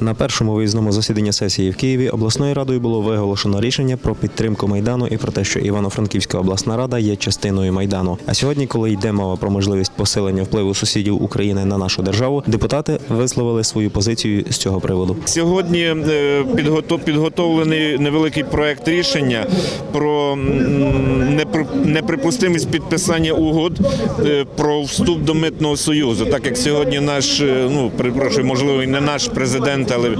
На першому виїзному засіданні сесії в Києві обласною радою було виголошено рішення про підтримку майдану і про те, що Івано-Франківська обласна рада є частиною майдану. А сьогодні, коли йде мова про можливість посилення впливу сусідів України на нашу державу, депутати висловили свою позицію з цього приводу. Сьогодні е, підготовлений невеликий проект рішення про неприпустимість підписання угод е, про вступ до митного союзу. Так як сьогодні наш, е, ну перепрошую, можливо, і не наш президент, але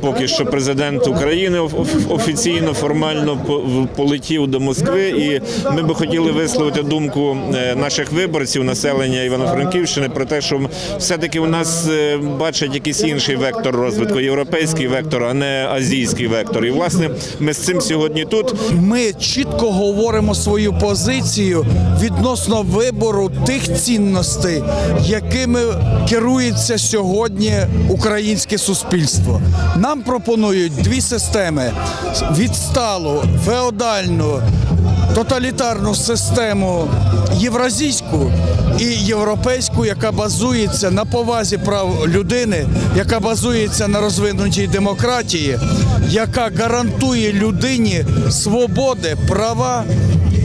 поки що президент України офіційно формально полетів до Москви, і ми би хотіли висловити думку е, наших виборців, населення Івано-Франківщини про те, що все-таки у нас е, бачать якийсь інший вектор розвитку, європейський вектор, а не азійський вектор. І власне ми з цим сьогодні тут. Ми чітко говоримо свою позицію відносно вибору тих цінностей, якими керується сьогодні українське суспільство. Нам пропонують дві системи: відсталу, феодальну, тоталітарну систему євразійську і європейську, яка базується на повазі прав людини, яка базується на розвинутій демократії, яка гарантує людині свободи, права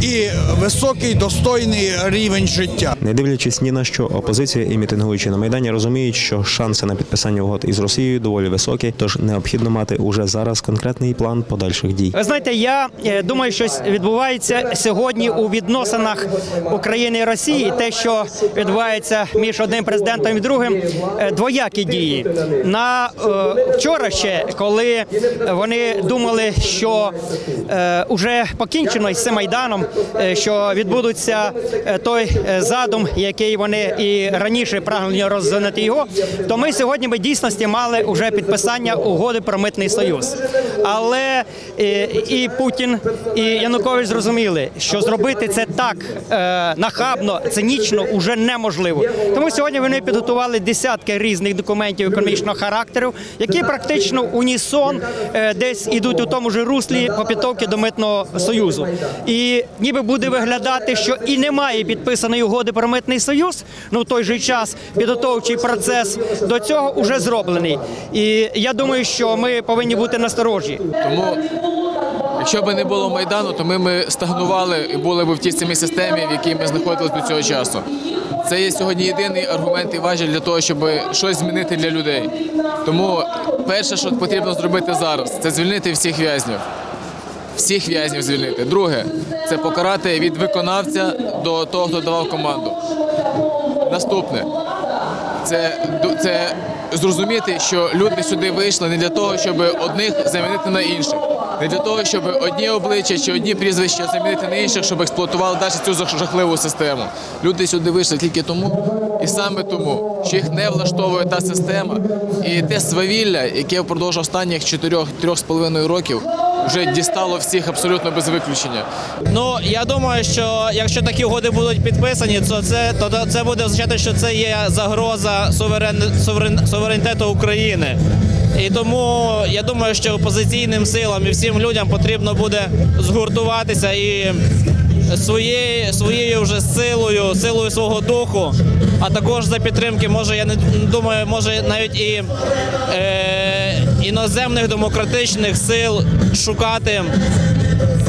і високий достойний рівень життя. Не дивлячись ні на що, опозиція і мітингуючі на майдані розуміють, що шанси на підписання угод із Росією доволі високі, тож необхідно мати уже зараз конкретний план подальших дій. Ви знаєте, я е, думаю, щось відбувається сьогодні у відносинах України і Росії. Те, що відбувається між одним президентом і другим, е, двоякі дії. На е, вчора ще, коли вони думали, що е, уже покінчено із цим майданом, що відбудуться е, той е, задум, який вони і раніше прагнули розвинути його, то ми сьогодні ми дійсності мали вже підписання угоди про митний союз. Але е, і Путін, і Янукович зрозуміли, що зробити це так е, нахабно, цинічно уже неможливо. Тому сьогодні вони підготували десятки різних документів економічного характеру, які практично унісон е, десь ідуть у тому ж руслі по підготовки до митного союзу. І ніби буде виглядати, що і немає підписаної угоди про митний союз. Ну в той же час підготовчий процес до цього вже зроблений. І я думаю, що ми повинні бути насторожі. Тому, якщо б не було майдану, то ми б стагнували і були б в тій самій системі, в якій ми знаходилися до цього часу. Це є сьогодні єдиний аргумент і важіль для того, щоб щось змінити для людей. Тому перше, що потрібно зробити зараз, це звільнити всіх в'язнів. Всіх в'язнів звільнити. Друге, це покарати від виконавця до того, хто давав команду. Наступне це, це зрозуміти, що люди сюди вийшли не для того, щоб одних замінити на інших, не для того, щоб одні обличчя чи одні прізвища замінити на інших, щоб експлуатували далі цю жах- жахливу систему. Люди сюди вийшли тільки тому, і саме тому, що їх не влаштовує та система і те свавілля, яке впродовж останніх 4-3 з половиною років вже дістало всіх абсолютно без виключення. Ну я думаю, що якщо такі угоди будуть підписані, то це то це буде означати, що це є загроза суверен, суверен, суверенітету України. І тому я думаю, що опозиційним силам і всім людям потрібно буде згуртуватися і своєю своєю вже силою, силою свого духу, а також за підтримки, може, я не думаю, може навіть і е, іноземних демократичних сил шукати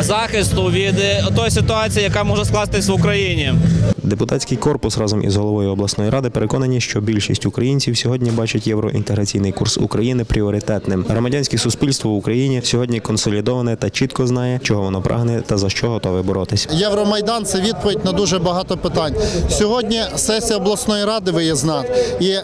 захисту від е, тої ситуації, яка може скластись в Україні. Депутатський корпус разом із головою обласної ради переконані, що більшість українців сьогодні бачать євроінтеграційний курс України пріоритетним. Громадянське суспільство в Україні сьогодні консолідоване та чітко знає, чого воно прагне та за що готове боротись. Євромайдан це відповідь на дуже багато питань. Сьогодні сесія обласної ради виїзна, і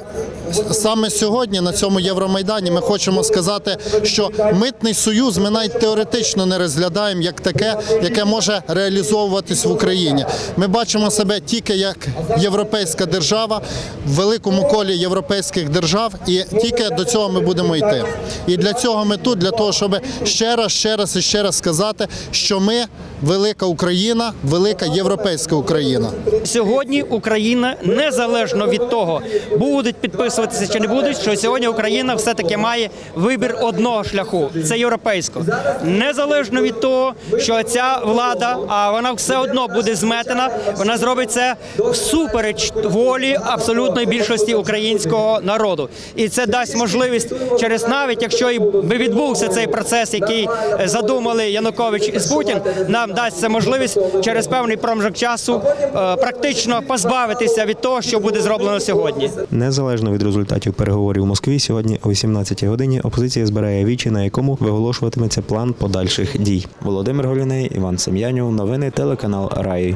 саме сьогодні на цьому Євромайдані ми хочемо сказати, що митний союз ми навіть теоретично не розглядаємо як таке, яке може реалізовуватись в Україні. Ми бачимо себе тільки як європейська держава в великому колі європейських держав, і тільки до цього ми будемо йти. І для цього ми тут, для того, щоб ще раз, ще раз і ще раз сказати, що ми велика Україна, велика європейська Україна. Сьогодні Україна незалежно від того, будуть підписуватися чи не будуть, що сьогодні Україна все-таки має вибір одного шляху це європейського. Незалежно від того, що ця влада, а вона все одно буде зметена, вона зробить це всупереч волі абсолютної більшості українського народу. І це дасть можливість через навіть якщо і би відбувся цей процес, який е, задумали Янукович і Путін, нам дасть це можливість через певний проміжок часу е, практично позбавитися від того, що буде зроблено сьогодні. Незалежно від результатів переговорів у Москві, сьогодні о 18-й годині опозиція збирає вічі, на якому виголошуватиметься план подальших дій. Володимир Голіней, Іван Сем'янів. Новини телеканал Раї.